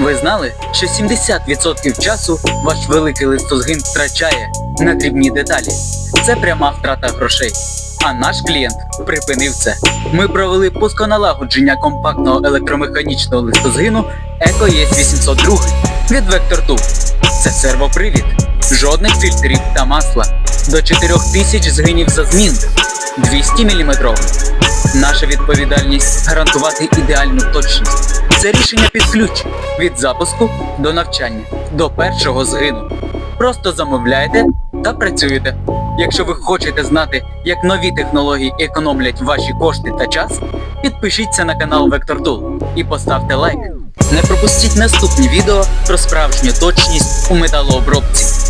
Ви знали, що 70% часу ваш великий листозгин втрачає на дрібні деталі. Це пряма втрата грошей. А наш клієнт припинив це. Ми провели пусконалагодження компактного електромеханічного листозгину EcoES 802 від Vector Tool. Це сервопривід, жодних фільтрів та масла, до 4000 згинів за змін, 200 мм. Наша відповідальність гарантувати ідеальну точність. Це рішення під ключ від запуску до навчання, до першого згину. Просто замовляєте та працюєте. Якщо ви хочете знати, як нові технології економлять ваші кошти та час, підпишіться на канал Vector Tool і поставте лайк. Не пропустіть наступні відео про справжню точність у металообробці.